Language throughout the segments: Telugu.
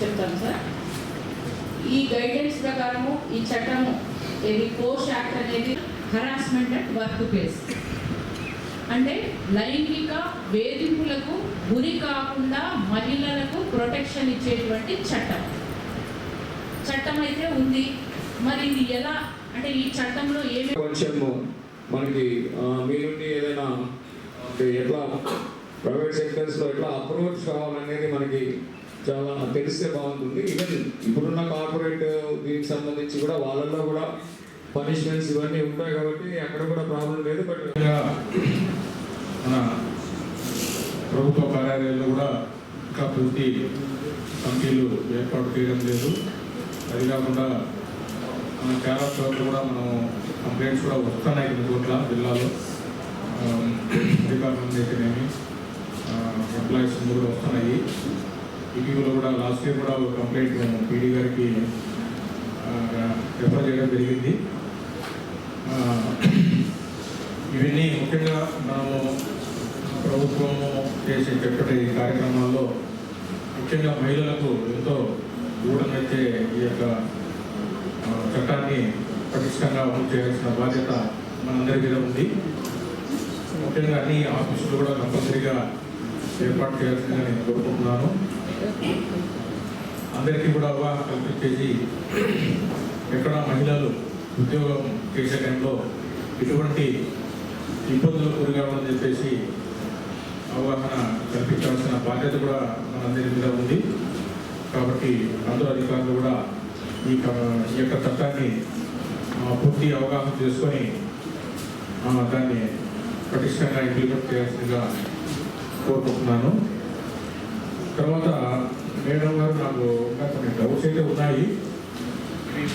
చెప్తాను సార్. ఈ గైడెన్స్ ప్రకారము ఈ చట్టము ఇది పోస్ట్ యాక్ట్ అనేది హరాస్మెంట్ అండ్ వర్క్ ప్లేస్ అంటే లైంగిక వేధింపులకు గురి కాకుండా మహిళలకు ప్రొటెక్షన్ ఇచ్చేటువంటి చట్టం. చట్టం అయితే ఉంది. మరి ఇది ఎలా? అంటే ఈ చట్టంలో ఏమి కొంచెము మనకి ఆ, మీ నుండి ఏదైనా ఎట్లా ప్రైవేట్ సెక్టర్స్లో ఎట్లా అప్రోచ్ కావాలనేది మనకి చాలా తెలిస్తే బాగుంటుంది. ఈవెన్ ఇప్పుడున్న కార్పొరేట్ దీనికి సంబంధించి కూడా వాళ్ళల్లో కూడా పనిష్మెంట్స్ ఇవన్నీ ఉంటాయి కాబట్టి అక్కడ కూడా ప్రాబ్లం లేదు. బట్ మన ప్రభుత్వ కార్యాలయాల్లో కూడా ఇంకా పూర్తి కమిటీలు ఏర్పాటు చేయడం లేదు. అది కాకుండా చాలా చోట్ల కూడా మనం కంప్లైంట్స్ కూడా వస్తున్నాయి కొన్ని చోట్ల జిల్లాలో. డిపార్ట్మెంట్ అయితేనేమి ఎంప్లాయీస్ కూడా వస్తున్నాయి. ఇటీవల కూడా లాస్ట్ ఇయర్ కూడా ఒక కంప్లైంట్ మేము పీడీ గారికి రిఫర్ చేయడం జరిగింది. ఇవన్నీ ముఖ్యంగా మనము ప్రభుత్వము చేసే చెప్పటి కార్యక్రమాల్లో ముఖ్యంగా మహిళలకు ఎంతో ఊడనైతే ఈ యొక్క చట్టాన్ని పటిష్టంగా అమలు చేయాల్సిన బాధ్యత మనందరి మీద ఉంది. ముఖ్యంగా అన్ని ఆఫీసులు కూడా కంపల్సరీగా ఏర్పాటు చేయాల్సిందిగా నేను కోరుకుంటున్నాను. అందరికీ కూడా అవగాహన కల్పించేసి ఎక్కడ మహిళలు ఉద్యోగం చేసే టైంలో ఎటువంటి ఇబ్బందులు గురికావని చెప్పేసి అవగాహన కల్పించాల్సిన బాధ్యత కూడా మనందరి మీద ఉంది. కాబట్టి అందరూ అధికారులు కూడా ఈ యొక్క చట్టాన్ని పూర్తి అవగాహన చేసుకొని దాన్ని పటిష్టంగా ఇంప్లిమెంట్ చేయాల్సిందిగా కోరుకుంటున్నాను. తర్వాత మేడం గారు నాకు ఇంకా కొన్ని డౌట్స్ అయితే ఉన్నాయి.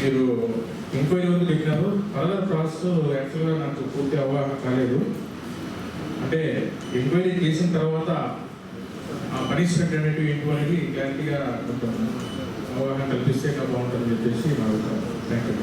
మీరు ఎంక్వైరీ వరకు చెప్పినారు. ఫర్దర్ ప్రాసెస్ యాక్చువల్గా నాకు పూర్తి అవగాహన కాలేదు. అంటే ఎంక్వైరీ చేసిన తర్వాత పనిష్మెంట్ అనేటివి ఏంటి అనేది క్లారిటీగా ఉంటుంది. అవగాహన కల్పిస్తే ఇంకా బాగుంటుందని చెప్పేసి నా అభిప్రాయం. Thank you